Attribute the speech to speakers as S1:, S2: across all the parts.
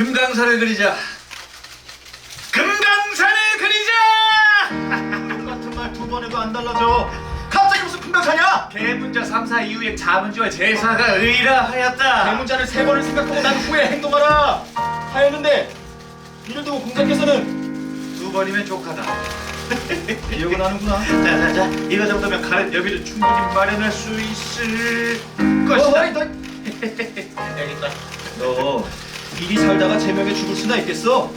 S1: 금강산을 그리자. 금강산을 그리자.
S2: 똑같은 말 두 번 해도 안 달라져. 갑자기 무슨 금강산이야?
S1: 대문자 3사 이후에 자문주와 제사가 의라하였다.
S2: 대문자를 세 번을 생각하고 난 후에 행동하라. 하였는데 이를 두고 공자께서는
S1: 두 번이면 족하다.
S2: 기억은 하는구나.
S1: 자자자 이거 정도면 가는 여비를 충분히 마련할 수 있을 것이다.
S2: 어이, 너, 이리 살다가 제명에 죽을 수나 있겠어?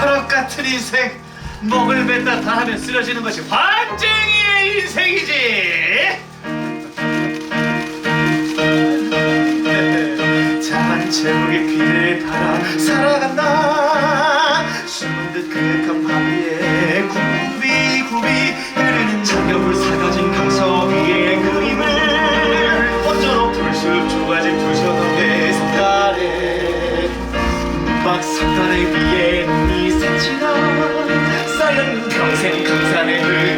S1: 트럭 같은 인생 먹을 뱉다 다 하면 쓰러지는 것이 환쟁이의 인생이지. 자만 제목의 비를 바라 살아간 쌓여는 평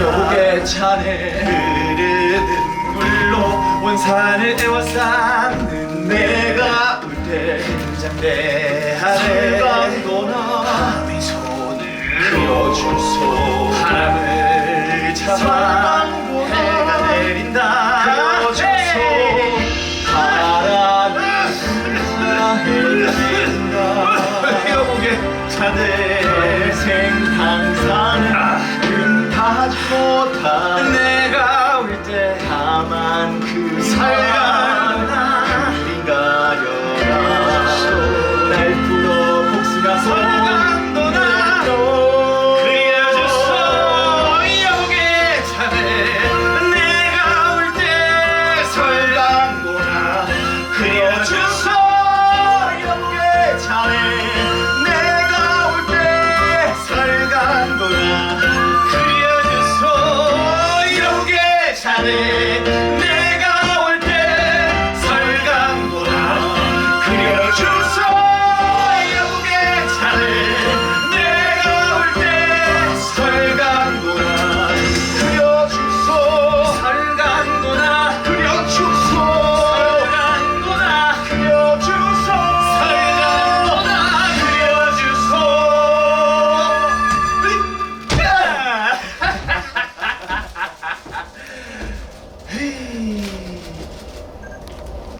S1: 여우의 차례 흐르는 물로 온 산을 애워싸는 내가 울때 긴장대 아래
S2: 설강도나
S1: 밤이 손을 그려주소 바람을 잡아 해가 내린다.
S2: 그려주소 바람이 해진다.
S1: 여우의 차례
S2: 주소 영계 자네 내가 올 때 살간구나 그려주소 영계 자네